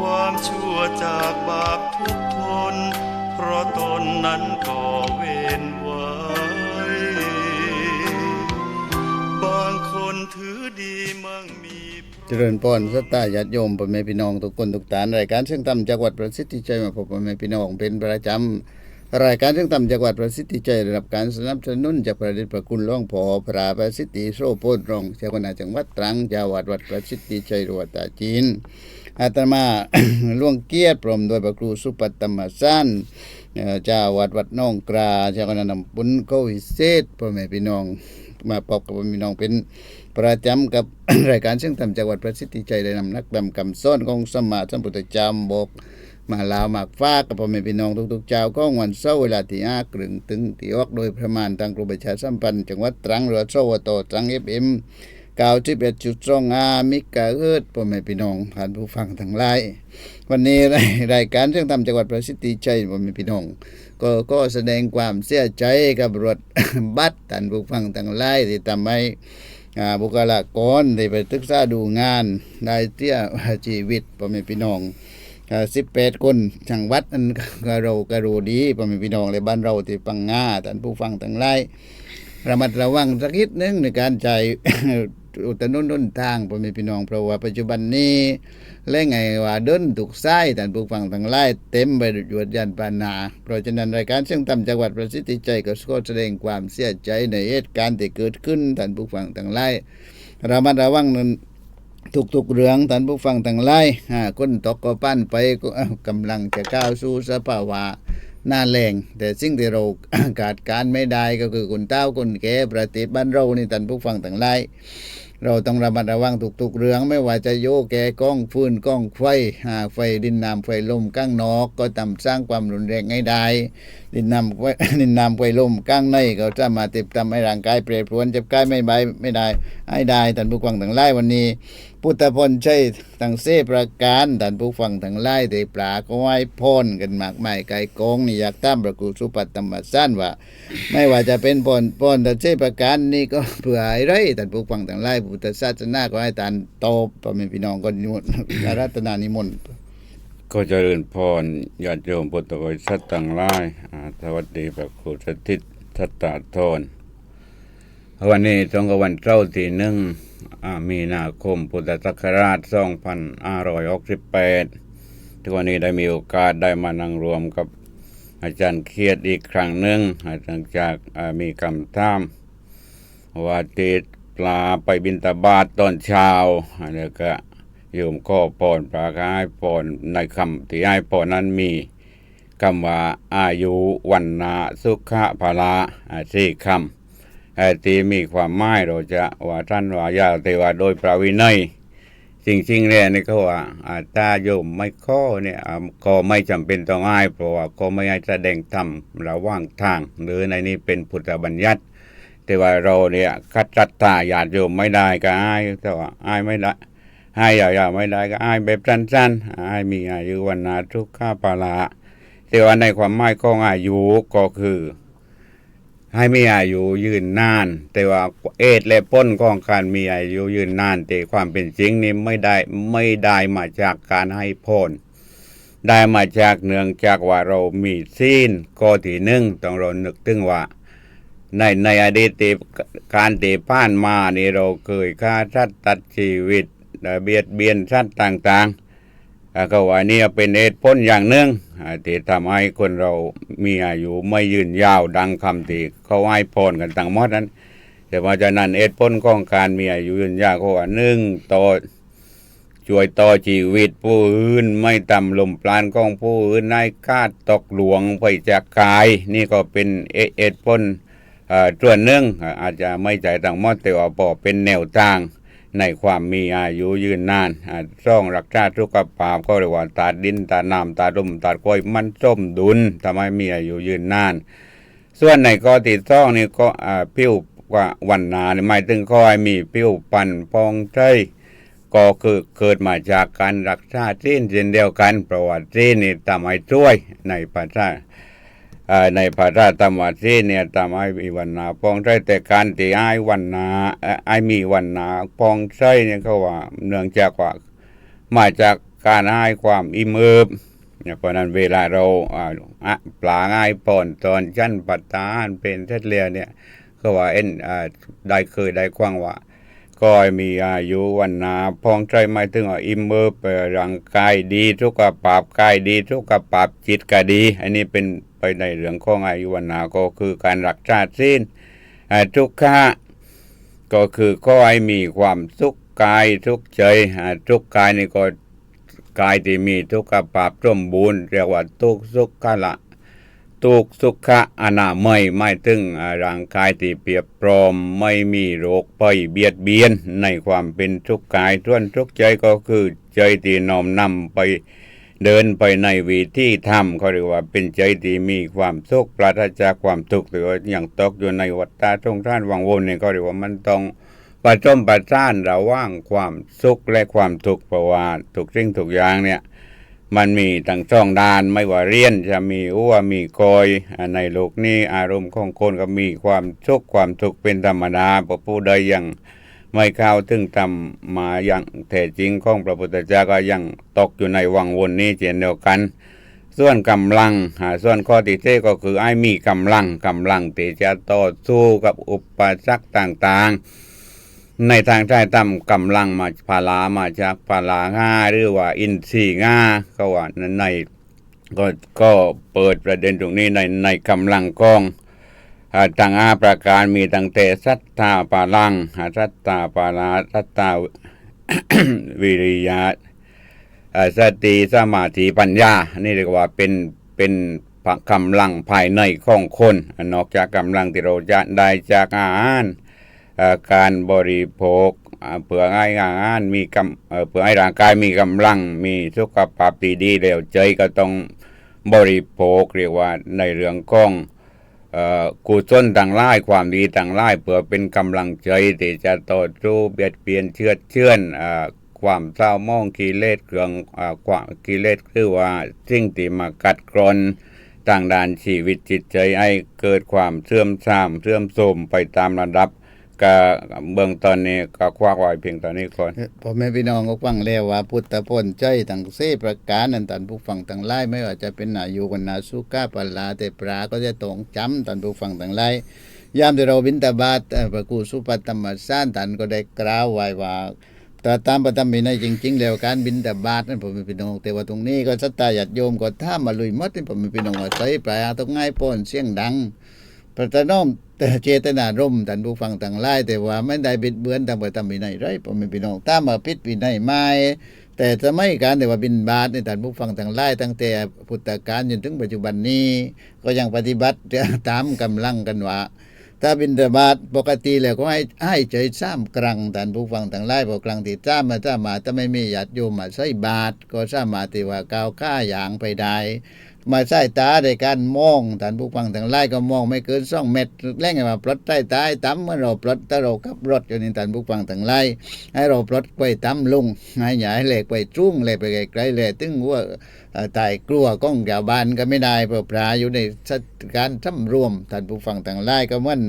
ความชั่วจากบาปทุกทน เพราะตนนั้นก่อเวรไว้ บางคนถือดีมั่งมีเจริญพรสัตตาญาติโยมพ่อแม่พี่น้องทุกคนทุกฐานรายการเสียงธรรมจังหวัดประสิทธิชัยมาพบพ่อแม่พี่น้องเป็นประจำรายการเสียงธรรมจังหวัดประสิทธิชัยได้รับการสนับสนุนจากพระเดชพระคุณหลวงพ่อพระประสิทธิโสโพดรองเจ้าคณะจังหวัดตรังเจ้าวัดวัดประสิทธิชัยรัวตาจีน อาตมาหลวงเกียรติพร้อมโดยพระครูสุปัตตมสั้นเจ้าวัดวัดน้องกราเจ้าคณะนำบุญโควิเศษพ่อแม่พี่น้องมาพบกับพ่อแม่พี่น้องเป็นประจำกับรายการเสียงธรรมจังหวัดประสิทธิชัยได้นำนักดำคำซ้อนของสมมาสัมพุทธเจ้าบอกมาลาวมากฟ้ากับพ่อแม่พี่น้องทุกๆเจ้าก็วันเสาร์เวลาที่ห้ากรึงถึงที่ออกโดยประมาณทางกรมประชาสัมพันธ์จังหวัดตรังหรือสวตตรังเอฟเอ็ม เก้าสิบเอ็ดจุดสองอามิกาเอิดพ่อแม่พี่น้องผ่านผู้ฟังทั้งหลาย วันนี้รายการเสียงธรรมจังหวัดประสิทธิชัยพ่อแม่พี่น้อง ก็ก็แสดงความเสียใจกับรถบัตรท่านผู้ฟังทั้งหลายที่ทำให้บุคลากรได้ไปศึกษาดูงานได้เตี้ยชีวิตพ่อแม่พี่น้องสิบแปดคนจังหวัดนั้นก็เรก็รู้ดีพ่อแม่พี่น้องในบ้านเราที่ปังงาท่านผู้ฟังทั้งหลายระมัดระวังสักนิดนึงในการใช้ อุตนุนนุนทางพ่อแม่พี่น้องเพราะว่าปัจจุบันนี้และไงว่าเดินถูกไส้ท่านผู้ฟังทั้งหลายเต็มไปด้วยยวดยันปานา เพราะฉะนั้นรายการเสียงต่ำจังหวัดประสิทธิใจก็ขอแสดงความเสียใจในเหตุการณ์ที่เกิดขึ้นท่านผู้ฟังทั้งหลายระมัดระวังนั้นทุกๆเรื่องท่านผู้ฟังทั้งหลายคนตกก็ปั้นไปก็เอ้ากำลังจะก้าวสู่สภาวะ หน้าแรงแต่สิ่งที่เราขาดการไม่ได้ก็คือคนเต้าคนแก่ประเทศบ้านเรานี่ท่านผู้ฟังทั้งหลายเราต้องระมัดระวังทุกๆเรื่องไม่ว่าจะโยกแก่ก้องฟืนก้องไฟหาไฟดินน้ำไฟลมก้างนอกก็ทำสร้างความรุนแรงให้ได้ดินน้ำไฟดินน้ำไฟลมก้างในก็สามาติดทำให้ร่างกายเปรตพรวนเจ็บกายไม่บายไม่ได้ให้ได้ท่านผู้ฟังทั้งหลายวันนี้ พุทธพลใช่ทั้งเสประการท่านผู้ฟังทั้งหลายได้ปลาก็ไหว้พรกันมากมายไกลกองนี่อยากตามประกูสุปัตตมสั้นว่า ไม่ว่าจะเป็นพรพรแต่เสประการนี่ก็เพื่อให้ไรท่านผู้ฟังทั้งหลายพุทธศาสนาก็ให้ท่านโตพ่อแม่พี่น้องก็นิมนต์รัตนานิมนต์ก็เจริญพรญาติโยมพุทธบริษัทต่างหลายอ่สวัสดีพระครูสถิตทัตตาทน วันนี้ตรงกับวันเจ้าร์ที่หนึ่งมีนาคมพุทธศักราช2568ที่วันนี้ได้มีโอกาสได้มานั่งรวมกับอาจารย์เคียดอีกครั้งหนึ่งหลังจากมีคำถามว่าติดปลาไปบินตาบาตตอนเช้าแล้วก็โยมก็พรปลากให้พรในคำที่ให้พรนั้นมีคำว่าอายุวันนาสุขะภาละอ่าสี่คำ ไอ้ที่มีความหมายเราจะว่าท่านว่ายาเทว่าโดยประวินัยจริงๆเนี่ยนี่เขาว่าอาถ้าโยมไม่ข้อเนี่ยก็ไม่จำเป็นต้องให้เพราะว่าก็ไม่ให้แสดงธรรมระหว่างทาง หรือในนี้เป็นพุทธบัญญัติ แต่ว่าเราเนี่ยคัดจัดตาญาติโยมไม่ได้ก็อ้ายแต่ว่าอ้ายไม่ได้ให้ยาวๆไม่ได้ก็อ้ายแบบสั้นๆอ้ายมีอายุวันนาทุกข้าปาละแต่ว่าในความหมายของอายุก็คือ ให้มีอายุยืนนาน แต่ว่าเอดและพ้นของการมีอายุยืนนาน แต่ความเป็นจริงนี่ไม่ได้ไม่ได้มาจากการให้พรได้มาจากเนื่องจากว่าเรามีศีลข้อที่หนึ่งต้องเรานึกถึงว่าในในอดีตการที่ผ่านมานี่เราเคยฆ่าสัตว์ตัดชีวิตเบียดเบียนสัตว์ต่างๆ ก็ว่านี่เป็นเหตุผลอย่างหนึ่งที่ทำให้คนเรามีอายุไม่ยืนยาวดังคำที่เขาให้พรกันต่างหมดนั้น แต่ว่าจากนั้นเหตุผลของการมีอายุยืนยาวก็ว่าหนึ่งต่อช่วยต่อชีวิตผู้อื่นไม่ตำลมปราณของผู้อื่นในคาดตกหลวงไปจากกาย นี่ก็เป็นเหตุผลเอ่อส่วหนึ่งอาจจะไม่ใจต่างหมดแต่ว่าพอเป็นแนวทาง ในความมีอายุยืนนานอ่าร่องรักษาสุขภาพก็เรียกว่าตาดินตาน้ำตาลมตาก้อยมันส้มดุลทำให้มีอายุยืนนาน ส่วนในข้อที่สองนี่ก็ผิวว่าวันนานี่หมายถึงข้อให้มีผิวปันพองใช้ก็คือเกิดมาจากการรักษาจีนเช่นเดียวกันเพระว่าจีนนี่ทำให้ช่วยในภาษาอ่า ในพระราชธรรมวัตรีเนี่ยทำให้มีวันนาปองใช้แต่การที่ไอ้วันนาไอ้มีวันนาปองใช้เนี่ยเขาว่าเนื่องจากว่ามาจากการให้ความอิ่มเอิบเนี่ยเพราะนั้นเวลาเราอ่าอะปลาง่ายป่อนตอนชั้นปัตตาหารเป็นเทศเลียเนี่ยก็ว่าเอ็นอ่าได้เคยได้ควางว่า ก็มีอายุวันนาพองใจไม่ถึงว่าอิ่มเอิบเอ่อร่างกายดีทุกขภาพกายดีทุกขภาพจิตก็ดี อันนี้เป็นไปในเรื่องของอายุวันนาก็คือการรักษาสิ้นทุกขะก็คือก็ให้มีความสุขกายทุกใจทุกกายนี่ก็กายที่มีทุกขภาพสมบูรณ์เรียกว่าทุกสุขละ ทุกสุขะอนามัยไม่ถึงร่างกายที่เปียบปรอมไม่มีโรคภัยเบียดเบียน ในความเป็นทุกข์กายส่วนทุกใจก็คือใจที่น้อมนำไปเดินไปในวิธีธรรมเขาเรียกว่าเป็นใจที่มีความสุขปราศจากความทุกข์หรืออย่างตกอยู่ในวัฏฏะสงสารวังวนเนี่ยเขาเรียกว่ามันต้องประจมประสานระหว่างความสุขและความทุกข์เพราะว่าทุกสิ่งทุกอย่างเนี่ย มันมีทั้งสองด้านไม่ว่าเรียนจะมีอ้วมีกอยในโลกนี้อารมณ์ของคนก็มีความสุขความทุกข์เป็นธรรมดาพระผู้ใดยังไม่เข้าถึงธรรมมาอย่างแท้จริงของพระพุทธเจ้าก็ยังตกอยู่ในวังวนนี้เช่นเดียวกัน ส่วนกำลังส่วนข้อที่เทก็คือไอ้มีกำลังกำลังที่จะต่อสู้กับอุปสรรคต่างๆ ในทางใต้ต่ำกำลังมาพาลามาจากพาลาง่าหรือว่าอินทรีง่าก็ว่าในก็ก็เปิดประเด็นตรงนี้ในในกำลังกองอ่าต่างอาประการมีตั้งแต่สัทธาปาลังอ่าสัทธาปาลาสัทธาวิริยะอ่าสติสมาธิปัญญา นี่เรียกว่าเป็นเป็นกำลังภายในของคน นอกจากกำลังที่เราจะได้จากอาหาร การบริโภคเพื่อให้งานมีกำเอ่อเพื่อให้ร่างกายมีกำลังมีสุขภาพที่ดีแล้วใจก็ต้องบริโภคเรียกว่าในเรื่องของเอ่อกุศลต่างหลายความดีต่างหลายเพื่อเป็นกำลังใจที่จะต่อสู้เบียดเบียนเชือดเชื่อนความเศร้ามองกิเลสเครื่องอความกิเลสคือว่าสิ่งที่มากัดกร่อนต่างด้านชีวิตจิตใจให้เกิดความเสื่อมทรามเสื่อมโทรมไปตามระดับ ก็เบื้องต้นนี้ก็ควักไว้เพียงตอนนี้ก่อนพ่อแม่พี่น้องก็ฟังแล้วว่า พุทธพจน์ใจทั้งเสประการนั้นท่านผู้ฟังทั้งหลายไม่ว่าจะเป็นอายุวันนาสุก้าปลาแต่ปลาก็จะต้องจำท่านผู้ฟังทั้งหลายยามที่เราบินตาบาตพระครูสุปัตตมสานท่านก็ได้กล่าวไว้ว่าแต่ตามประธรรมวินัยจริง ๆ แล้วการบินตาบาตนั้นผมเป็นพี่น้องแต่ว่าตรงนี้ก็สัตตาญาติโยมก็ท่ามาลุยมดนี่ผมเป็นพี่น้องว่าใส่ปลาต้องง่ายป้อนเสียงดัง พระตน้อมแต่เจตนารมณ์ท่านผู้ฟังต่างหลายแต่ว่าไม่ได้บิดเบือนตามประธรรมวินัยไรผมเป็นพี่น้องตามมาพิษวินัยไม่แต่สมัยการแต่ว่าบินบาตในท่านผู้ฟังต่างหลายตั้งแต่พุทธกาลจนถึงปัจจุบันนี้ ก็ยังปฏิบัติตามกำลังกันว่าถ้าบินบาตปกติแล้วก็ให้ให้ใจซ้ำกลางท่านผู้ฟังต่างหลายพอกลางที่ซ้ำมาซ้ำมาถ้าไม่มีญาติโยมมาใส่บาตรก็สามารถที่ว่าก้าวข้าอย่างไปได้ มาใส่ตาในการมองท่านผู้ฟังทั้งหลายก็มองไม่เกินสองเมตรแรงไงว่าปลดใต้ตาตั้มเมื่อเราปลดถ้าเราขับรถอยู่นี่ท่านผู้ฟังทั้งหลายให้เราปลดไปตั้มลงให้ใหญ่เหล็กไปจุ้งเลยไปไกลๆเลยถึงว่าตายกลัวก้องแกวบานก็ไม่ได้เพราะปลาอยู่ในสถานสำรวมท่านผู้ฟังทั้งหลายก็มัน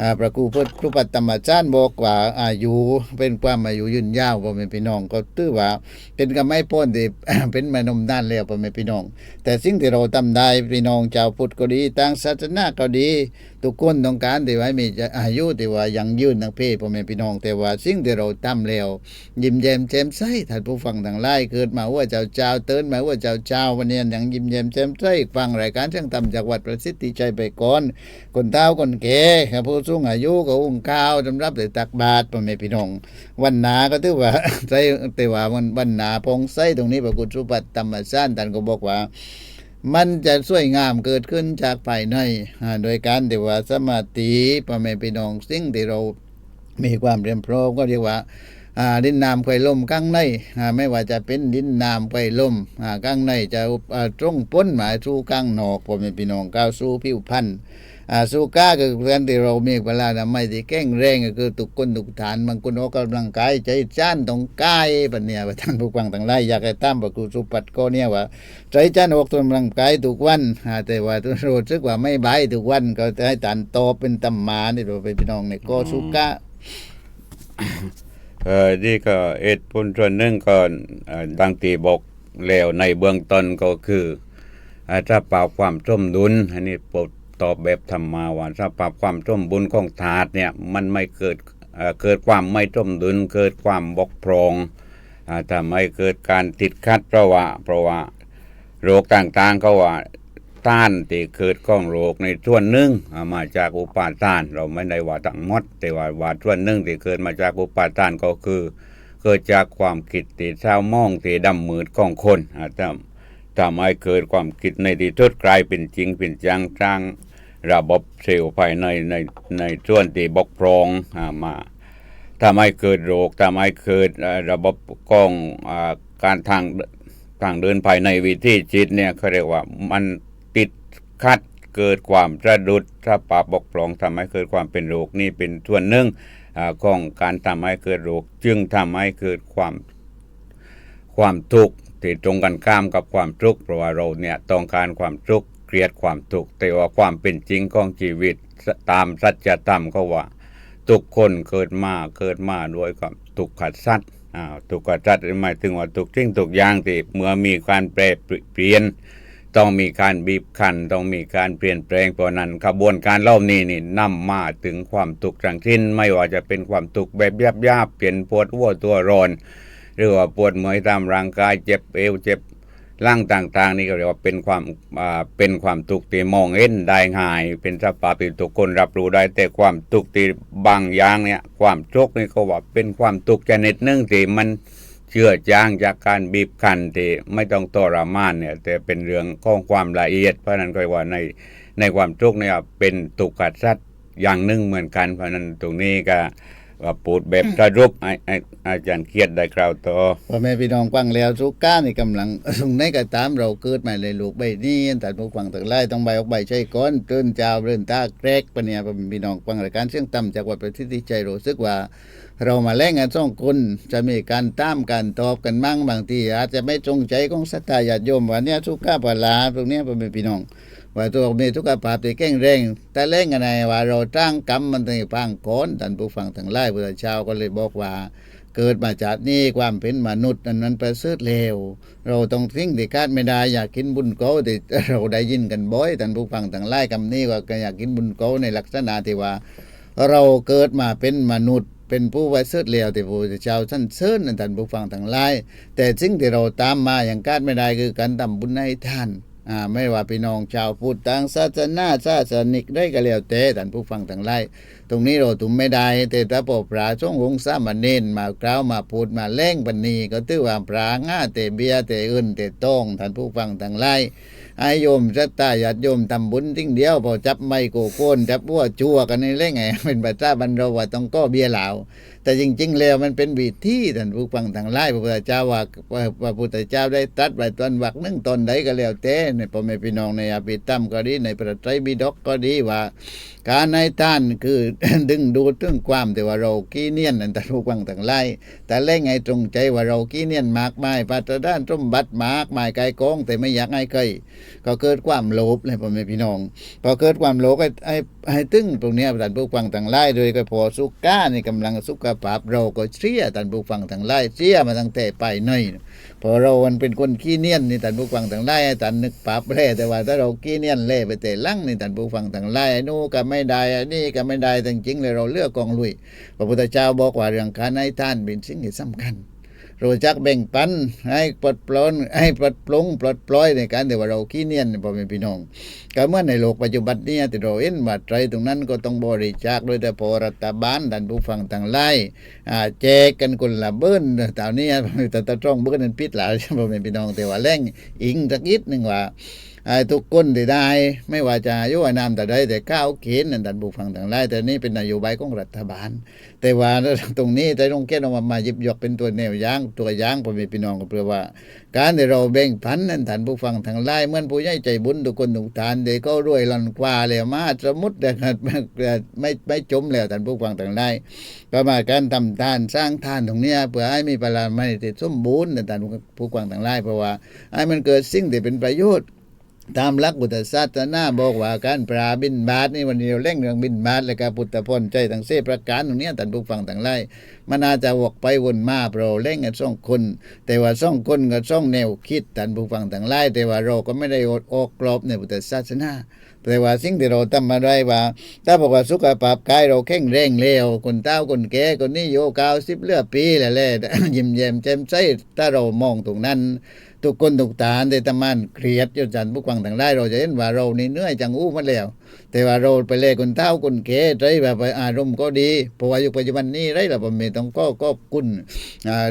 อ่าพระครูพุทธปัตตมจารย์บอกว่าอายุเป็นความอายุยืนยาวพ่อแม่พี่น้องก็ถือว่า เป็นกำไม่พ้นที่เป็นมานมด้านแล้วพ่อแม่พี่น้อง แต่สิ่งที่เราทำได้พี่น้องชาวพุทธก็ดีต่างศาสนาก็ดี ทุกคนต้องการที่ว่ามีอายุที่ว่ายังยืนทั้งเพศพ่อแม่พี่น้องแต่ว่าสิ่งที่เราทำแล้ว ยิ้มแย้มแจ่มใสท่านผู้ฟังทั้งหลายเกิดมาว่าเจ้าเจ้าเตือนมาว่าเจ้าเจ้าวันนี้ยังยิ้มแย้มแจ่มใสฟังรายการเชียงธรรมจากวัดประสิทธิชัยไปก่อนคนเฒ่าคนแก่ครับผู้สูงอายุก็อุ้งข้าวสำหรับได้ตักบาตรพ่อแม่พี่น้อง วันนาก็ถือว่าใส่แต่ว่าวันวันนาพงไส้ตรงนี้พระกุสุปัตตมสานท่านก็บอกว่า มันจะสวยงามเกิดขึ้นจากภายในอ่าโดยการที่ว่าสมาธิพ่อแม่พี่น้องสิ่งที่เรามีความเรียมพร้อมก็เรียกว่าดินน้ำไฟล่มข้างในไม่ว่าจะเป็นดินน้ำไฟล่มอ่าข้างในจะตรงพ้นหมายสู่ข้างนอกพ่อแม่พี่น้องก้าวสู่ผิวพันธุ์ สูก้าก็คือการที่เรามีเวลาทำไมที่แข็งแรงก็คือทุกคนทุกฐานบางคนออกกำลังกายใจจ้านตรงกายปะเนี่ยว่าท่านผู้ฟังต่างหลายอยากให้ตามบอกครูสุปัตก็เนี่ยว่าใจจ้านออกกำลังกายทุกวันแต่ว่าตัวรู้สึกว่าไม่บายทุกวันก็จะให้ฐานโตเป็นตำมานี่เราไปพี่น้องในก็สุก้าเออนี่ก็เอ็ดผลส่วนหนึ่งก็เอ่อดังที่บอกแล้วในเบื้องต้นก็คืออ่าถ้าปรับความสมดุลอันนี้ปด ตอบแบบธรรมาว่าถ้าปรับความสมดุลของถาดเนี่ยมันไม่เกิดเเกิดความไม่สมดุลเกิดความบกพร่องทำให้เกิดการติดขัดเพราะว่าเพราะว่าโรคต่างๆก็ว่าต้านที่เกิดของโรคในส่วนหนึ่งมาจากอุปาทาน เราไม่ได้ว่าทั้งหมดแต่ว่าว่าส่วนหนึ่งที่เกิดมาจากอุปาทานก็คือ เกิดจากความคิดที่เช้ามองที่ดำมืดของคนอาจจะทำให้เกิดความคิดในที่สุดกลายเป็นจริงเป็นจังสร้าง ระบบเซลล์ภายในในในส่วนที่บกพร่องอมาทำให้เกิดโรคทำให้เกิดระบบกล้องอการทางทางเดินภายในวิธีจิตเนี่ยเขาเรียกว่ามันติดขัดเกิดความระดุดถ้าปาบกพร่องทำให้เกิดความเป็นโรคนี่เป็นส่วนหนึ่งอของการทำให้เกิดโรค จึงทำให้เกิดความความทุกข์ที่ตรงกันข้ามกับความทุกข์เพราะว่าเราเนี่ยต้องการความทุกข์ กลียดความทุกข์แต่ว่าความเป็นจริงของชีวิตตามสัจธรรมก็ว่า ทุกคนเกิดมาเกิดมาด้วยความทุกข์ขัดสัตว์อ่าทุกข์ขัดสัตว์หมายถึงว่าทุกสิ่งทุกอย่างที่เมื่อมีการแปรเปลี่ยน ต้องมีการบีบคั้นต้องมีการเปลี่ยนแปลงเพราะนั้นขบวนการเล่านี้นี่นำมาถึงความทุกข์ทั้งสิ้นไม่ว่าจะเป็นความทุกข์แบบยาบๆเปลี่ยนปวดหัวตัวร้อนหรือว่าปวดเมื่อยตามร่างกายเจ็บเอวเจ็บ ร่างต่างๆ นี่ก็เรียกว่าเป็นความอ่าเป็นความทุกข์ที่มองเห็นได้ง่าย เป็นสภาพที่ทุกคนรับรู้ได้แต่ความทุกข์ที่บางอย่างเนี่ย ความทุกข์นี่ก็ว่าเป็นความทุกข์ชนิดหนึ่งที่มันเชื่อจางจากการบีบคั้นที่ไม่ต้องทรมานเนี่ยแต่เป็นเรื่องของความละเอียด เพราะนั้นก็ว่าในในความทุกข์เนี่ยเป็นตุกขัดสัตว์อย่างหนึ่งเหมือนกันเพราะนั้นตรงนี้ก็ ว่าปูดแบบสรุปให้ให้อาจารย์เครียดได้กล่าวต่อพ่อแม่พี่น้องฟังแล้วสุก้านี่กำลังตรงไหนก็ตามเราเกิดมาเลยลูกใบนี้แต่ผู้ฟังทั้งหลายต้องใบออกใบใช่ก้อนตื่นเจ้าเรื่นตาแกรกปะเนี่ยพ่อแม่พี่น้องฟังรายการเสียงต่ำจากวัดประสิทธิใจรู้สึกว่า เรามาแล่งกันสองคนจะมีการตามการตอบกันมั่งบางทีอาจจะไม่จงใจของสัตยาญาติโยมว่าเนี่ยสุก้าปลาตรงเนี้ยพ่อแม่พี่น้อง ว่าตัวมีทุกขภาพที่แข็งแรงแต่เล่งกันไงว่าเราจ้างกรรมมันต้องฟังก่อนท่านผู้ฟังทั้งหลายพุทธเจ้าก็เลยบอกว่า เกิดมาจากนี่ความเป็นมนุษย์นั้นมันประเสริฐเลวเราต้องทิ้งที่คาดไม่ได้อยากกินบุญเก่าที่เราได้ยินกันบ่อยท่านผู้ฟังทั้งหลายคำนี้ว่าก็อยากกินบุญเก่าในลักษณะที่ว่า เราเกิดมาเป็นมนุษย์เป็นผู้ไว้เสริฐเลวที่พระพุทธเจ้าท่านเชิญนั่นท่านผู้ฟังทั้งหลายแต่สิ่งที่เราตามมาอย่างคาดไม่ได้คือการทำบุญให้ท่าน อ่าไม่ว่าพี่น้องชาวพุทธต่างศาสนาศาสนิกได้ก็แล้วแต่ท่านผู้ฟังทั้งหลาย ตรงนี้เราถุมไม่ได้แต่ถ้าพอพระสงฆ์องค์สามเณรมากล่าวมาพูดมาแล่งบันนีก็ถือว่าพระง่าแต่เบียแต่อื่นแต่ต้องท่านผู้ฟังทั้งหลายไอโยมสัตตาญาติโยมทำบุญทิ้งเดียวพอจับไม้โกโก้นจับวัวจั่วกันในเล่งไงเป็นภาษาบรรเราว่าต้องก็เบียเหลาแต่จริง ๆ แล้วมันเป็นวิธีท่านผู้ฟังทางไล่พระพุทธเจ้าว่าพระพุทธเจ้าได้ตัดไว้ตอนวักนึ่งตอนใดก็แล้วแต่ในพ่อแม่พี่น้องในอภิธรรมก็ดีในพระไตรปิฎกก็ดีว่า การในท่านคือดึงดูดถึงความแต่ว่าเรากี้เนียนนั่นท่านผู้ฟังทางไล่แต่เล่งไงตรงใจว่าเรากี้เนียนมากมายปัตตด้านสมบัติมากมายไกลกอง แต่ไม่อยากให้ใครก็เกิดความโลภเลยพ่อแม่พี่น้องพอเกิดความโลภไอ้ไอ้ไอ้ตึงตรงเนี้ยท่านผู้ฟังทางไล่โดยก็พอสุก้าในี่กำลังสุขภาพเราก็เสียท่านผู้ฟังทางไล่เสียมาตั้งแต่ไปหน่อย พอเรามันเป็นคนขี้เนียนนี่ท่านผู้ฟังทางไล่ให้ท่านนึกปรับแร่แต่ว่าถ้าเราขี้เนียนเล่ไปแต่ลังนี่ท่านผู้ฟังทางไล่ไอ้นู่ก็ไม่ได้อนี่ก็ไม่ได้แต่จริงๆเลยเราเลือกกองลุยพระพุทธเจ้าบอกว่าเรื่องการให้ท่านเป็นสิ่งที่สำคัญ รู้จักแบ่งปันให้ปลดปลนให้ปลดปลงปลดปล่อยในการที่ว่าเราขี้เนียนพ่อแม่พี่น้องก็เมื่อในโลกปัจจุบันนี้ที่เราเห็นว่าใจตรงนั้นก็ต้องบริจาคโดยแต่พอรัฐบาลดันผู้ฟังทางไล่แจกกันคนละเบิ้นตอนนี้แต่ตะตรองเบิ้นนั้นพิษหลายพ่อแม่พี่น้องแต่ว่าแรงอิงสักนิดหนึ่งว่า ทุกคนที่ได้ ไม่ว่าจะยุอานามแต่ใดแต่ก้าวเขียนนั่นดันผู้ฟังทางไล่แต่นี่เป็นนโยบายของรัฐบาล แต่ว่าตรงนี้แต่ต้องแก้ออกมามาหยิบยกเป็นตัวแนวย่างตัวย่างพ่อแม่พี่น้องก็เพื่อว่า การที่เราแบ่งปันนั้นท่านผู้ฟังทางไล่เมื่อผู้ใหญ่ใจบุญทุกคนทุกทานเด็กก็รวยลันกว่าแล้วมาสมมุติแต่ไม่ไม่จมแล้วท่านผู้ฟังทางไล่ก็มาการทำทานสร้างทานตรงนี้เพื่อให้มีพลาไม่ติดสมบูรณ์ท่านผู้ฟังทางไล่เพราะว่าให้มันเกิดสิ่งที่เป็นประโยชน์ ตามหลักพุทธศาสนาบอกว่าการปราบินบาตนี่วันนี้เราเล่งเรื่องบินบาตและการพุทธพลใจทั้งเสประการตรงนี้ท่านผู้ฟังทั้งหลายมันอาจจะวกไปวนมาเพราเร่งกันสองคน แต่ว่าสองคนก็สองแนวคิดท่านผู้ฟังทั้งหลายแต่ว่าเราก็ไม่ได้อดออกกรอบในพุทธศาสนาแต่ว่าสิ่งที่เราทำมาได้ว่า ถ้าบอกว่าสุขภาพกายเราแข็งแรงเร็วคนเต้าคนแก่คนนี้โยกาวสิบเลือปีแหละแหละยิ้มแย้มแจ่มใสถ้าเรามองตรงนั้น ทุกคนทุกตานได้ตะมันเครียดจนจันผู้ฟังทั้งได้เราจะเห็นว่าเรานี่เหนื่อยจังอู้มาแล้ว แต่ว่าเราไปเล่คนเต้าคนแก่ใจแบบอารมณ์ก็ดีเพราะว่ายุคปัจจุบันนี้ไรเราผมไม่ต้องก็ก็กุน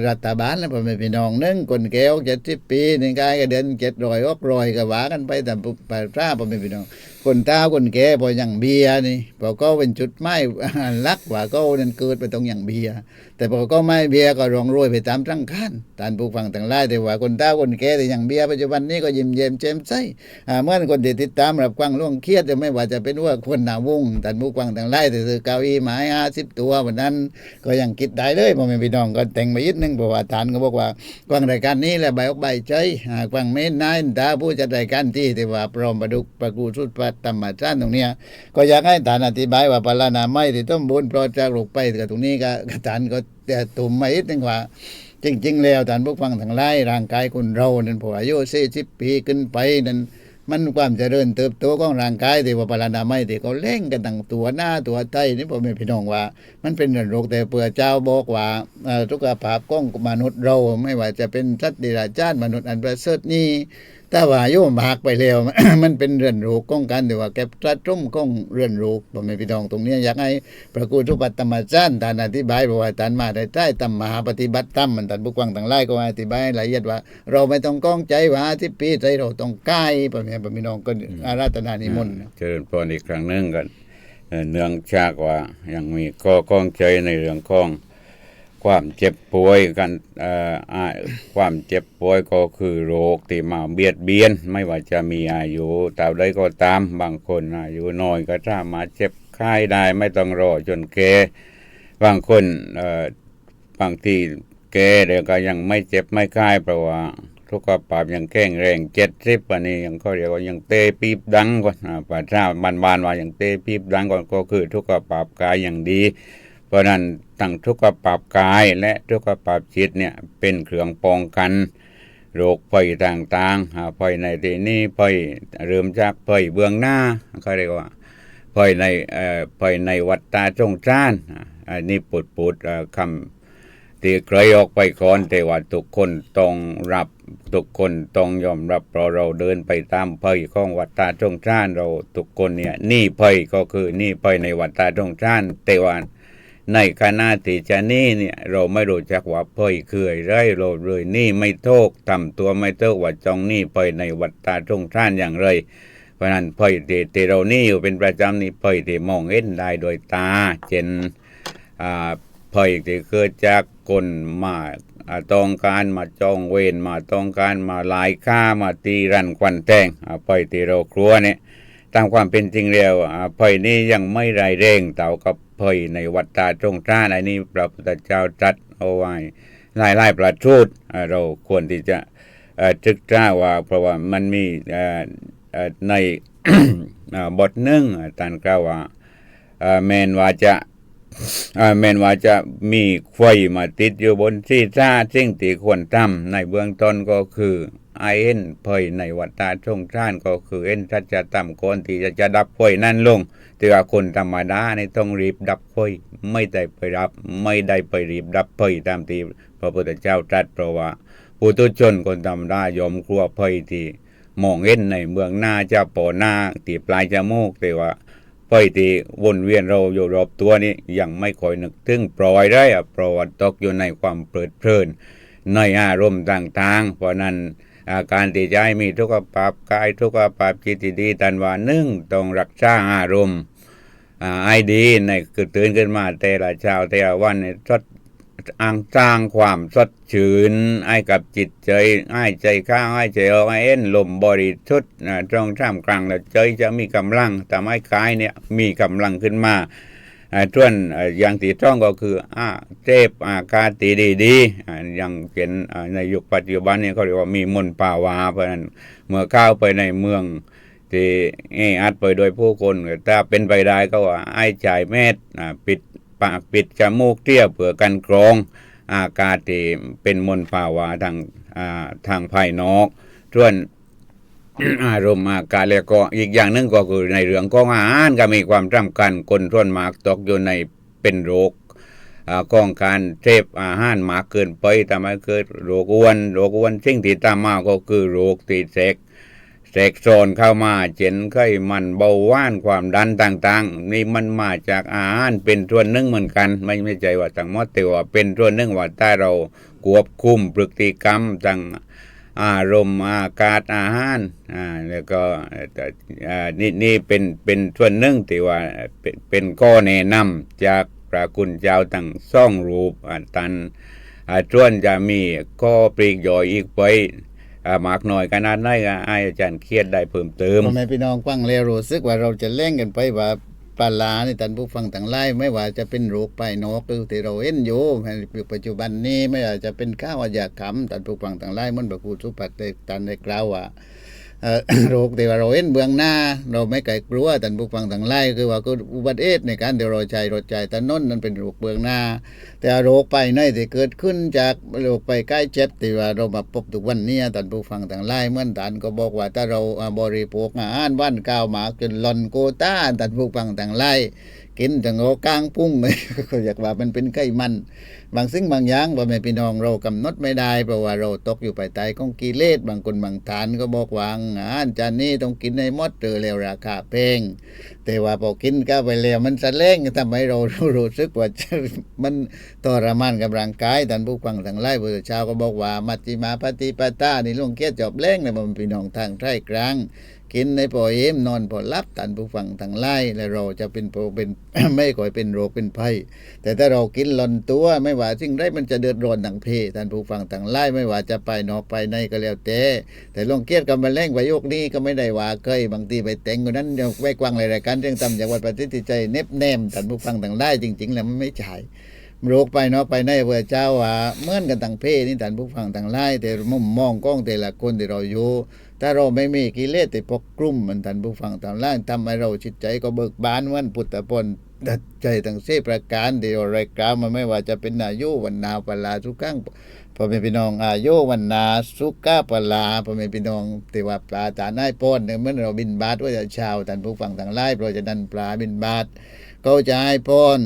รัฐบาลแล้วผมไม่พี่น้องนึงคนแก่เจ็ดสิบปีหนึ่งกายก็เดินเจ็ดรอยออกรอยก็ว่ากันไปแต่ไปพระผมไม่พี่น้อง คนเต้าคนแก่พออย่างเบียนี่พอก็เป็นจุดไม้ลักว่าก็นั่นเกิดไปตรงอย่างเบียแต่พอก็ไม่เบียก็รองรวยไปตามตั้งขั้นตานผู้ฟังต่างหลายแต่ว่าคนเต้าคนแก่แต่อย่างเบียปัจจุบันนี้ก็ยิ้มเย้มแจ่มใสเมื่อคนที่ติดตามรับฟังล่วงเครียดจะไม่ว่าจะเป็นว่าคนหนาวงตานผู้ฟังต่างหลายแต่ซื้อเก้าอี้ไม้ห้าสิบตัววันนั้น ก็ยังคิดได้เลยพ่อแม่พี่น้องก็แต่งมายิดนึงเพราะว่าทานก็บอกว่าฟังรายการนี้แหละใบอกใบใจอ่างเม้นนายตาผู้จัดรายการที่ที่ว่าพร้อมประดุกประกูสุดปัตตมาชาติตรงเนี้ยก็อยากให้ทานอธิบายว่าปลานาไม่ที่ต้มบุญเพราะจากลูกไปกับตรงนี้ก็ก็ทานก็แต่ตุ่มมาอีกนึงว่าจริง ๆ แล้วท่านผู้ฟังทั้งหลายร่างกายคนเรานั้นพออายุสี่สิบปีขึ้นไปนั้น มันความเจริญเติบโตของร่างกายที่ว่าปรานาไม่ที่เขาเล่งกันตั้งตัวหน้าตัวใต้นี่ผมไม่พี่น้องว่า มันเป็นเรื่องโรคแต่เปื่อเจ้าบอกว่าเอ่อทุกภาพของมนุษย์เราไม่ว่าจะเป็นสัตว์เดรัจฉานมนุษย์อันประเสริฐนี้ ถ้าว่าอายุมากไปแล้ว มันเป็นเรื่องโรคของกันแต่ว่าแก็บตรัดตรุ่มของเรื่องโรคผมไม่พี่น้องตรงนี้อยากให้พระครูทุปัตตมจารย์ท่านอธิบายบอกว่าท่านมาได้ใต้ตมหาปฏิบัติธรรมมันท่านผู้กวางต่างไล่ก็อธิบายหละเอียดว่า เราไม่ต้องก้องใจว่าที่ปีใจเราต้องใกล้พ่อแม่พี่น้องก็อาราธนานิมนต์เจริญพรอีกครั้งหนึ่งกันเนื่องจากว่ายังมีข้อข้องใจในเรื่องของ ความเจ็บป่วยกันเอ่อความเจ็บป่วยก็คือโรคที่มาเบียดเบียน ไม่ว่าจะมีอายุเท่าใดก็ตามบางคนอายุน้อยก็สามาเจ็บไข้ได้ไม่ต้องรอจนแก่บางคนเอ่อบางทีแก่เดี๋ยวก็ยังไม่เจ็บไม่ไข้เพราะว่าทุกขภาพยังแข็งแรงเจ็ดสิบวันนี้ยังเขาเรียกว่ายังเตะปีบดังกว่าอ่าป่าชาบานบานว่ายังเตะปีบดังกว่าก็คือทุกขภาพกายอย่างดี เพราะนั้นทั้งทุกภาพกายและทุกภาพจิตเนี่ยเป็นเครื่องป้องกัน โรคภัยต่างๆอ่าภัยในที่นี้ภัยเริ่มจากภัยเบื้องหน้าเขาเรียกว่าภัยในเอ่อภัยในวัฏฏะจงจานอันนี้ปุดปุดๆคำที่ไกลออกไปก่อนแต่ว่าทุกคนต้องรับทุกคนต้องยอมรับเพราะเราเดินไปตามภัยของวัฏฏะจงชานเราทุกคนเนี่ยนี่ภัยก็คือนี่ภัยในวัฏฏะจงชานแต่ว่า ในขณะที่จะนี่เนี่ยเราไม่รู้จักว่าภัยเคืออะไรเราเลยนี่ไม่โทษทำตัวไม่โทษว่าจองนี่ภัยในวัฏฏะจงชานอย่างไร เพราะนั้นภัยที่เราหนี่อยู่เป็นประจำนี่ภัยที่มองเห็นได้โดยตาเช่นอ่าภัยที่เกิดจากคนมาอ่าต้องการมาจองเวรมาต้องการมาลายฆ่ามาตีรันควันแทงอ่าภัยที่เรากลัวเนี่ยตามความเป็นจริงแล้วอ่าภัยนี้ยังไม่ไรายแรงเท่ากับ ภัยในวัฏฏะจงจ้านอันนี้พระพุทธเจ้าตรัดเอาไว้ไล่ไล่ประทูดเราควรที่จะจึกจ้าว่าเพราะว่ามันมีในบทหนึ่งอ่าท่านกล่าวว่าแมนว่าจะแมนว่าจะมีไฟมาติดอยู่บนที่ซ่าสิ่งที่ควรทำในเบื้องต้นก็คือไอเอ็นไฟในวัฏฏะชงชานก็คือเอ็นทัจะต่ำก่อนที่จะจะดับไฟนั่นลง แต่ว่าคนธรรมดาในต้องรีบดับไฟไม่ได้ไปรับ ไม่ได้ไปรีบดับไฟตามที่พระพุทธเจ้าตรัสเพราะว่าปุถุชนคนธรรมดายอมกลัวไฟที่มองเห็นในเมืองหน้าจะปอหน้าตีปลายจมูกแต่ว่าไฟที่วนเวียนเราอยู่รอบตัวนี้ยังไม่ค่อยนึกถึงปล่อยได้อะเพราะว่าตกอยู่ในความเพลิดเพลินในอารมณ์ต่างๆ เพราะนั้นอาการที่จให้มีทุกขภาพกายทุกขภาพจิตที่ดีตันว่านึ่งต้องรักษาอารมณ์ ไอ้ดีในคือตื่นขึ้นมาแต่ละเช้าแต่ละวันเนี่ยสดอังสร้างความสดชื่นให้กับจิตใจให้ใจข้างให้ใจออกให้เอ็นลมบริสุทธิ์นะตรงท่ามกลางแล้วใจจะมีกำลังทำให้กายเนี่ยมีกำลังขึ้นมาอ่าส่วนอย่างที่ต้องก็คืออ่าเจ็บอากาศตีดีๆอ่าอย่างเป็นในยุคปัจจุบันนี้เขาเรียกว่ามีมลภาวะเพราะนั้นเมื่อเข้าไปในเมือง ที่แออัดไปโดยผู้คน ถ้าเป็นไปได้ก็ว่าไอ้จ่ายแมสอ่าปิดปากปิดจมูกเตี้ยเพื่อกันกรอง อากาศที่เป็นมลภาวะทางาทางภายนอกส่วนอารมณ์อากาศแล้วก็อีกอย่างหนึ่งก็คือในเรื่องของอาหารก็มีความสำคัญคนส่วนมากตกอยู่ในเป็นโรคอ่าของการเสพอาหารมากเกินไปทำให้เกิดโรคอ้วนโรคอ้วนสิ่งที่ตามมาก็คือโรคที่แทรก แทรกซ้อนเข้ามาเช่นไขมันเบาหวานความดันต่างๆ นี่มันมาจากอาหารเป็นส่วนหนึ่งเหมือนกัน ไม่ไม่ใช่ว่าทั้งหมดแต่ว่าเป็นส่วนหนึ่งว่าถ้าเราควบคุมพฤติกรรมต่างอารมณ์อากาศอาหารอ่าแล้วก็เอ่อ่านี่นี่เป็นเป็นส่วนหนึ่งที่ว่าเป็นเป็นข้อแนะนำจากพระคุณเจ้าตั้งซ่องรูปอ่าตันอ่าส่วนจะมีข้อปลีกย่อยอีกไป มากหน่อยขนาดไหนก็ให้อาจารย์เครียดได้เพิ่มเติมทำไม่พี่น้องฟังแล้วรู้สึกว่าเราจะเล่นกันไปว่าปลาลานี่ท่านผู้ฟังต่างไล่ไม่ว่าจะเป็นโรคไปนอกหรือที่เราเอ็นอยู่ในปัจจุบันนี้ไม่ว่าจะเป็นข้าวอยากขำท่านผู้ฟังต่างไล่มันประกูสุภัตได้ตันในกล่าวว่า โรคที่ว่าเราเห็นเบื้องหน้า เราไม่ไกลกลัวท่ผู้ฟังต่างไล่คือว่าคืออุบัติเหตุในการเดี๋ยวเราใช้รถใช้ถนนนั้นเป็นโรคเบื้องหน้า แต่โรคไปในที่เกิดขึ้นจากโรคไปใกล้เจ็บที่ว่าเรามาพบทุกวันนี้ท่ผู้ฟังต่างไล่เมื่อนท่านก็บอกว่าถ้าเราบริโภคอาหารว่านก้าวหมากจนหลอนโกต้าท่ผู้ฟังต่างไล่กินจังโอกลางปุ้งก็อยากว่ามันเป็นไขมัน บางสิ่งบางอย่างว่าแม่พี่น้องเรากำหนดไม่ได้เพราะว่าเราตกอยู่ภายใต้ของกิเลสบางคนบางฐานก็บอกว่าอาหารจานนี้ต้องกินในมดเจอแล้วราคาแพงแต่ว่าพอกินก็ไปแล้วมันสะเล่งทำให้เรารู้สึกว่ามันทรมานกับร่างกายท่านผู้ฟังทั้งหลายพระเจ้าก็บอกว่ามัจจิมาปฏิปตานี่ลงเกียรติจอบเล่งนะมันพี่น้องทางไทยกลาง กินในพอเอ็มนอนพอรับท่านผู้ฟังทั้งหลายและเราจะเป็นโปรเป็นไม่ก่อยเป็นโรคเป็นภัยแต่ถ้าเรากินหล่อนตัวไม่ว่าสิ่งใดมันจะเดือดร้อนทางเพศท่านผู้ฟังต่างไล่ไม่ว่าจะไปนอกไปในก็แล้วแต่แต่ลองเกียรติกับมาแรงประโยคนี้ก็ไม่ได้ว่าเคยบางทีไปแต่งคนนั้นเดี๋ยวไว้กว้างรายการเรื่องตำจากวัดปฏิทิใจเน็บแนมท่านผู้ฟังต่างไล่จริง ๆ แล้วมันไม่ใช่โรคไปนอกไปในเพื่อเจ้าว่าเหมือนกันต่างเพศนี่ท่านผู้ฟังต่างไล่แต่มุมมองกล้องแต่ละคนที่เราอยู่ ถ้าเราไม่มีกิเลสติดปกกลุมมันท่านผู้ฟังต่างไล่ทำให้เราจิตใจก็เบิกบานวันพุทธพลดัดใจทั้งเสประการเดียวรายการมันไม่ว่าจะเป็นนายุวันนาปลาทุกข้าง พ่อแม่พี่น้องอายุวันนาสุก้าปลาพ่อแม่พี่น้องที่ว่าปลาตาหน้าป้อนเนี่ยเมื่อเราบินบาทว่าจะชาวท่านผู้ฟังทางไล่เพราะฉะนั้นปลาบินบาทเขาจะให้พร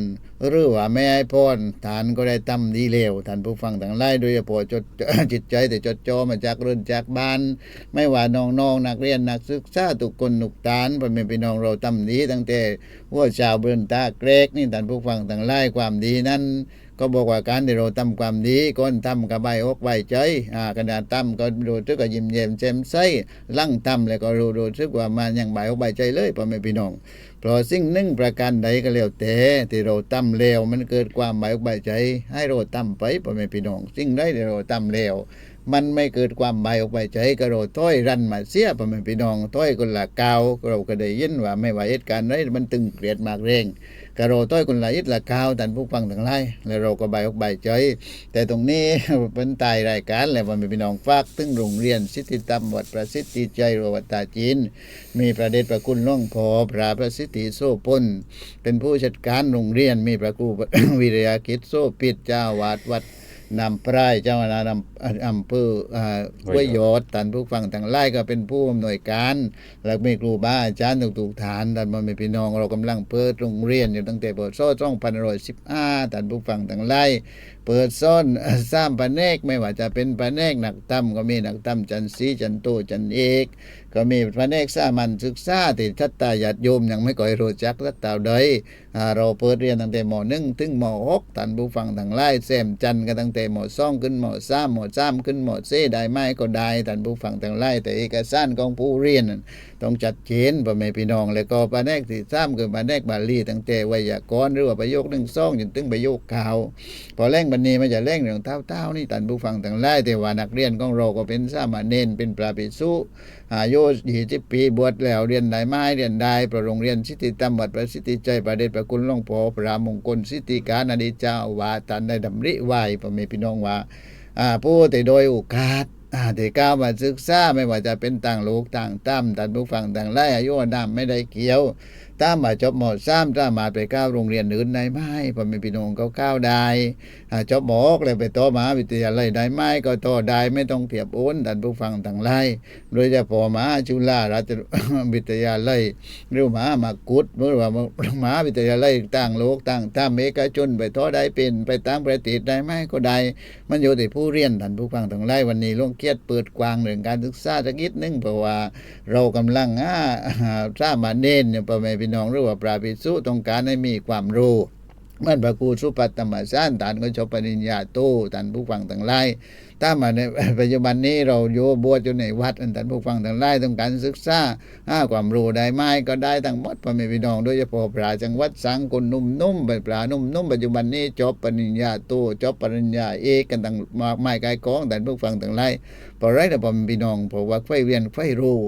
หรือว่าไม่ให้พรทานก็ได้ตำดีเลวท่านผู้ฟังทางไล่โดยเฉพาะจดจิตใจแต่จดจ่อมาจากเรือนจากบ้าน ไม่ว่าน้องๆนักเรียนนักศึกษาทุกคนทุกฐานพ่อแม่พี่น้องเราตำดีตั้งแต่ว่าชาวเบือนตาเกรกนี่ท่านผู้ฟังต่างไล่ความดีนั้น ก็บอกว่าการที่เราทำความดีก้นทำกับใบอกใบใจอ่ากระดาษทำก็รู้สึกว่ายิ้มเย้มแจ่มใสลั่งทำแล้วก็รู้รู้สึกว่ามันยังใบอกใบใจเลยพ่อแม่พี่น้องเพราะสิ่งหนึ่งประการใดก็แล้วแต่ที่เราทำเลวมันเกิดความใบอกใบใจ ให้เราทำไปพ่อแม่พี่น้อง สิ่งใดที่เราทำเลวมันไม่เกิดความใบอกใบใจก็เราต้อยรันมาเสียพ่อแม่พี่น้องต้อยคนละกาวเราก็ได้ยินว่าไม่ว่าเหตุการณ์ใดมันตึงเกลียดมากเร่ง กะโรต้อยคนละอิดละข้าวท่านผู้ฟังทั้งหลายแล้วเราก็ใบออกใบใจแต่ตรงนี้เป็นตายรายการแล้วมันมีพี่น้องฝากถึงโรงเรียนสิทธิธรรมวัดประสิทธิใจรวัดตาจีน มีประเดชประคุณล่องพอพระประสิทธิโซพลเป็นผู้จัดการโรงเรียนมีพระครูวิริยากิจโซปิดเจ้าวาดวัดนำพรายเจ้าคณะนำอำเภออ่าห้วยยอดท่านผู้ฟังทั้งหลายก็เป็นผู้อำนวยการ แล้วมีครูบาอาจารย์ทุกๆฐานท่านพ่อแม่พี่น้องเรากำลังเปิดโรงเรียนอยู่ตั้งแต่เปิดโซ่ช่องพันร้อยสิบห้าท่านผู้ฟังทั้งหลายเปิดซ่อนสร้างปะเนกไม่ว่าจะเป็นปะเนกหนักตั้มก็มีหนักตั้มจันทรีจันโตจันเอกก็มีพระเนกสามัญศึกษาที่ทัตตาญาติโยมยังไม่ก่อยรู้จักทัตตาใดอ่าเราเปิดเรียนตั้งแต่มหนึ่งถึงมหกท่านผู้ฟังทั้งหลายแซมจันทร์กันตั้งแต่มสองขึ้นมสามมซ้ำขึ้นหมดเส้ได้ไหมก็ได้ท่านผู้ฟังทั้งหลายแต่เอกสารของผู้เรียนต้องจัดเจนพ่อแม่พี่น้องแล้วก็ประแนกที่ซ้ำคือประแนกบาลีตั้งแต่ไวยากรณ์หรือว่าประโยคหนึ่งซ่องจนถึงประโยคเก่าพอแรงบันนี้มันจะแรงเรื่องเท้าๆนี่ท่านผู้ฟังทั้งหลายแต่ว่านักเรียนของเราก็เป็นสามเณรเป็นพระภิกษุอายุยี่สิบปีบวชแล้วเรียนได้ไม้เรียนได้ประโรงเรียนสิทธิธรรมวัดประสิทธิใจประเดชประคุณหลวงพ่อพระมงคลสิทธิการอดีตเจ้าอาวาสท่านได้ดำริไหว้พ่อแม่พี่น้องว่า ผู้แต่โดยโอกาสอ่าที่ก้าวมาศึกษาไม่ว่าจะเป็นต่างโลกต่างตั้มต่างผู้ฟังต่างไล่อายุอานามไม่ได้เกี่ยว ตามมาจบหมอซ้ำตามมาไปก้าวโรงเรียนอื่นได้ไหมพ่อแม่พี่น้องเขาก้าวได้อ่าจบหมอกเลยไปต่อมหาวิทยาลัยได้ไหมก็ต่อได้ไม่ต้องเทียบโอนท่านผู้ฟังต่างไล่โดยเฉพาะมหาจุฬาราชวิทยาลัยหรือมหามากุฏหรือว่ามหาวิทยาลัยต่างโลกต่างท่ามเอกชนไปต่อได้เป็นไปต่างประเทศได้ไหมก็ได้ มันอยู่ที่ผู้เรียนท่านผู้ฟังทั้งไล่วันนี้ลวงเกียรติเปิดกว้างเรื่องการศึกษาสักนิดนึงเพราะว่าเรากำลังอ่าสร้างมาเน้นเนี่ยพ่อแม่พี่น้องหรือว่าปราภิกษุต้องการให้มีความรู้เมื่อพระครูสุปัตตมสานท่านก็จบปริญญาโตท่านผู้ฟังทั้งหลายถ้ามาในปัจจุบันนี้เราโยบวชอยู่ในวัดอันท่านผู้ฟังทั้งหลายต้องการศึกษาหาความรู้ได้ไหมก็ได้ทั้งหมดพ่อแม่พี่น้องโดยเฉพาะปราจังหวัดสังคนนุ่มๆเป็นปรานุ่มๆปัจจุบันนี้จบปริญญาโตจบปริญญาเอกกันต่างมากมายกายกองท่านผู้ฟังทั้งหลายพราะไรแต่พ่อแม่พี่น้องเพราะว่าไฟเวียนไฟรู้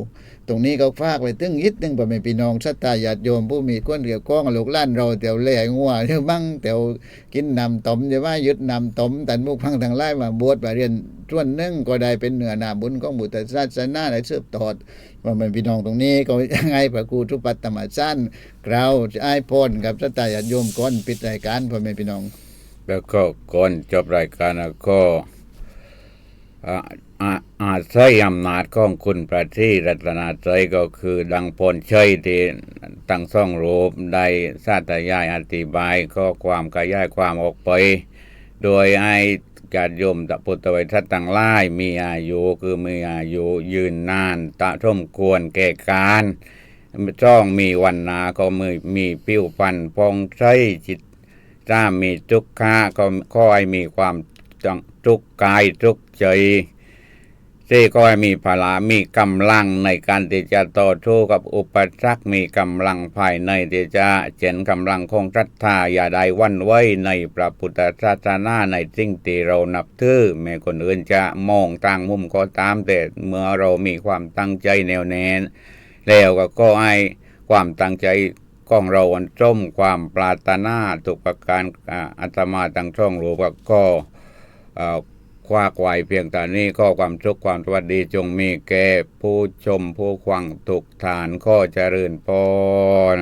ตรงนี้ก็ฝากไว้ตึงยิดหนึงพ่อแม่พี่น้องสัตตาญาติโยมผู้มีก้นเกี่ยวข้องลูกล้านเราเตียวเล่งัวเที่ยวมั่งเตียวกินนำต้มจะว่ายึดนำต้มแต่มุกพังทางไล่มาบวชมาเรียนส่วนหนึ่งก็ได้เป็นเหนือนาบุญของบุตรศาสนาได้สืบทอดว่าแม่พี่น้องตรงนี้ก็ยังไงพระครูทุปัตตมสั้นกล่าวไอ้ายพรกับสัตาญาโยมก่อนปิดรายการพ่อแม่พี่น้อง แล้วก็ก่อนจบรายการก็อาอาอาศัยอำนาจของคุณประทีรัตนาใจก็คือดังพลเชยที่ตั้งซ่องรูปได้สาธยายอธิบายข้อความขยายความออกไป โดยให้ ญาติโยมตะพุทธไวทัตตังไล่มีอายุคือมีอายุยืนนานตะท่มควรแก่การจ้องมีวันนาก็มือมีปิ้วฟันพองใช้จิตถ้ามีทุกข์ค้าก็ค่อยมีความจุกข์กายทุกข์ใจ ที่ก็ให้มีพละมีกำลังในการที่จะต่อสู้กับอุปสรรคมีกำลังภายในที่จะเจนกำลังของรัทธาอย่าได้วันไหวในพระพุทธศาสนาในสิ่งที่เรานับถือแม้คนอื่นจะมองต่างมุมก็ตามแต่เมื่อเรามีความตั้งใจแน่วแน่แล้วก็ก็ให้ความตั้งใจของเราอันส้มความปรารถนาทุกประการอาตมาตั้งช่องรู้ว่าก็อ่อ คว้าควายเพียงแต่นี้ข้อความทุกความสวัสดีจงมีแก่ผู้ชมผู้ฟังทุกฐานข้อเจริญพร